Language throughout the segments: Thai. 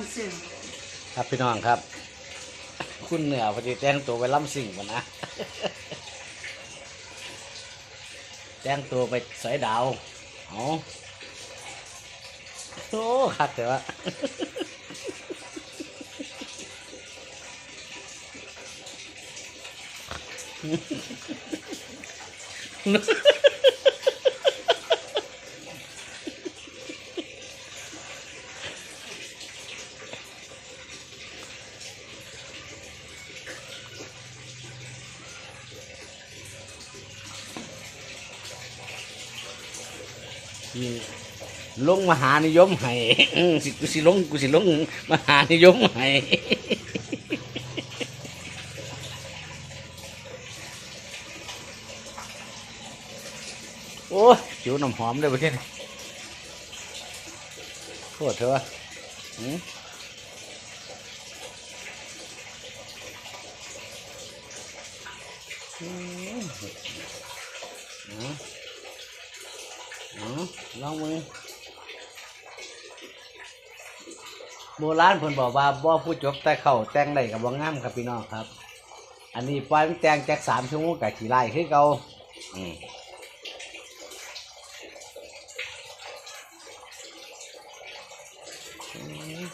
ำสิ่งครับพี่น้องครับ คุณเหนือพอดีแต่งตัวไปล่ำสิ่งกันนะ แต่งตัวไปสอยดาวเอาโอ้คักแต่ว่า ลงมหานิยมให้สิกูสิลงกูสิลงมหานิยมให้โอ้จิ๋วน้ำหอมเลยประเทศโคตรเถอะอืมอืม ลองมือโบราณเพิ่นบอกว่าบ่ผู้จบแต่เข้าแต่งได้กับบ่งามครับพี่น้องครับ อันนี้ปล่อยมันแต่งจากสามชั่วโมงกับขี้ไล่คือเก่าอืมอืม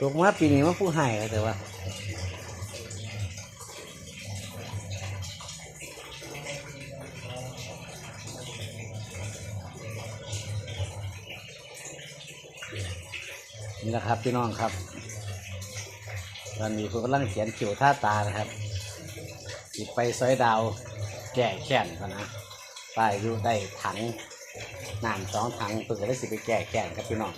ตกมาปีนี้มาผู้ให้แล้วแต่ว่า นี่นะครับพี่น้องครับตอนนี้ผมกำลังเขียนจิวท่าตานะครับสิไปซอยดาวแก่แค้นกันนะไปอยู่ได้ถังน้ำสองถังเพื่อจะได้สิไปแก่แค้นครับพี่น้อง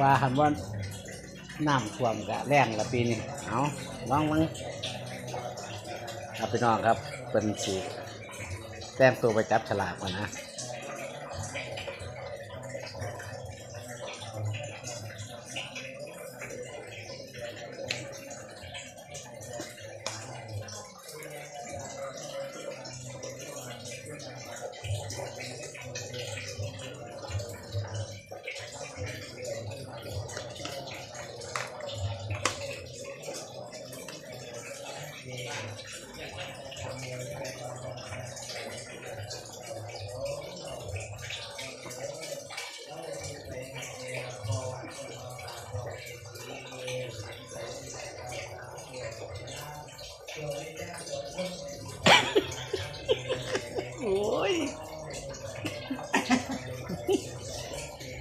ว่าคันว่าน้ำท่วมกะแรงละปีนี้เอาลองมึงครับพี่น้องครับเป็นสีแต้มตัวไปจับฉลากก่อนนะ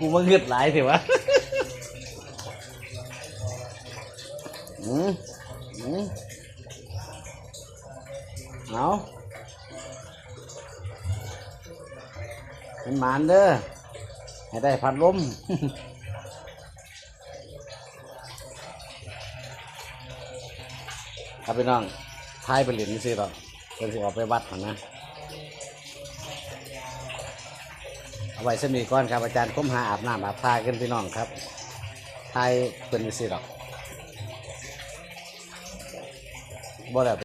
กูมาเงือดหลายเถอะวะอืมอืมเอาเป็นหมานเด้อ ให้ได้พัดลมครับพี่น้องทายไปเหรียญนี่สิหรอเป็นสิออกไปวัดก่อนนะ เอาไว้สมีก่อนครับอาจารย์ค้มหาอาบน้ำอาบทากันพี่น้องครับทายเป็นสิหรอกบ่ได้